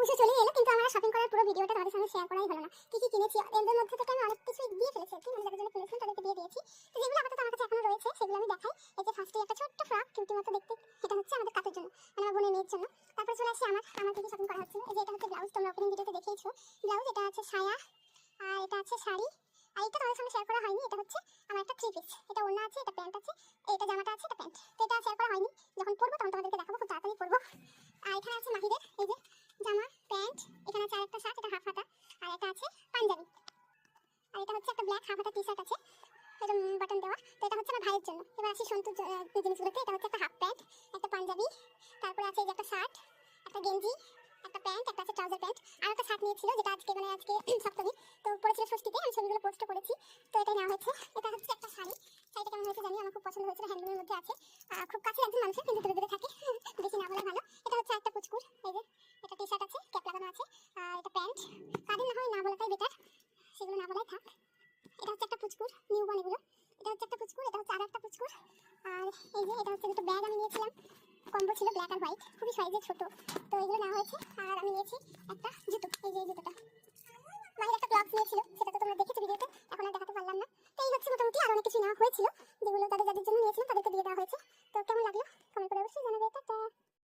পুজো চলে এলো, কিন্তু আমার শপিং করার পুরো ভিডিওটা তোমাদের সঙ্গে শেয়ার করাই হলো না। কি কি কিনেছি, এদের মধ্যে থেকে আমি অনেক কিছু দিয়ে ফেলেছি, আর কি যাদের জন্য ফেলেছিলাম তাদেরকে দিয়ে দিয়েছি। তো যেগুলো আপাতত আমার কাছে এখনও রয়েছে, সেগুলো আমি দেখাই। এই যে ফার্স্টে একটা ছোট্ট ফ্রক কিউটি মতো দেখতে, এটা হচ্ছে আমাদের কাতের জন্য মানে আমার বোনের মেয়ের জন্য। তারপরে চলে আসি আমার আমার থেকে শপিং করা হচ্ছে। এই যে এটা হচ্ছে ব্লাউজ তোমরা ওপেনিং ভিডিওতে দেখেইছো। ব্লাউজ এটা আছে সায়া, আর এটা আছে শাড়ি, আর এটা তোমাদের সঙ্গে শেয়ার করা হয়নি, এটা হচ্ছে আমার একটা থ্রি পিস এটা ওড়না আছে, এটা প্যান্ট আছে, এটা জামাটা আছে, এটা প্যান্ট। তো এটা শেয়ার করা হয়নি, যখন পরবো তখন তোমাদেরকে দেখাবো, খুব তাড়াতাড়ি পরবো। আছে আরেকটা শার্ট, এটা হাফ হাতা, আর এটা আছে পাঞ্জাবি। আর এটা হচ্ছে একটা ব্ল্যাক হাফ হাতা টি শার্ট আছে এরকম বাটন দেওয়া। তো এটা হচ্ছে আমার ভাইয়ের জন্য। এবার আসি সন্তুর জিনিসগুলোতে। এটা হচ্ছে একটা হাফ প্যান্ট একটা পাঞ্জাবি, তারপরে আছে একটা শার্ট, একটা গেঞ্জি, একটা প্যান্ট, একটা আছে ট্রাউজার প্যান্ট আর একটা শার্ট নিয়েছিল, যেটা আজকে মানে আজকে সপ্তমী। তো পড়েছিল ষষ্ঠীতে, আমি ছবিগুলো পোস্ট করেছি। তো এটা নেওয়া হয়েছে। এটা হচ্ছে একটা শাড়ি। শাড়িটা কেমন হয়েছে জানি, আমার খুব পছন্দ হয়েছিল হ্যান্ডলুমের মধ্যে আছে। খুব কাছে একজন মানুষের, কিন্তু দূরে দূরে থাকে। বেশি না বলা ভালো। এটা হচ্ছে একটা পুচকুর এই যে, এটা টি শার্ট আছে ক্যাপ লাগানো আছে। আর এটা প্যান্ট। কাদের না হয় না বলাটাই বেটার সেগুলো না বলাই থাক। এটা হচ্ছে একটা পুচকুর নিউ বন এগুলো। এটা হচ্ছে একটা পুচকুর, এটা হচ্ছে আর একটা পুচকুর। আর এই যে এটা হচ্ছে দুটো ব্যাগ আমি নিয়েছিলাম। কম্বো ছিল ব্ল্যাক আর হোয়াইট খুবই সাইজে ছোট। তো এগুলো নেওয়া হয়েছে। আর আমি নিয়েছি একটা জুতো। এই যে জুতোটা। মাহির একটা ক্লক্স নিয়েছিল সেটা তো তোমরা দেখেছ ভিডিওতে। এখন আর দেখাতে পারলাম না। তো এই হচ্ছে মোটামুটি আর অনেক কিছু নেওয়া হয়েছিল। যেগুলো তাদের যাদের জন্য নিয়েছিলাম, তাদেরকে দিয়ে দেওয়া হয়েছে। তো কেমন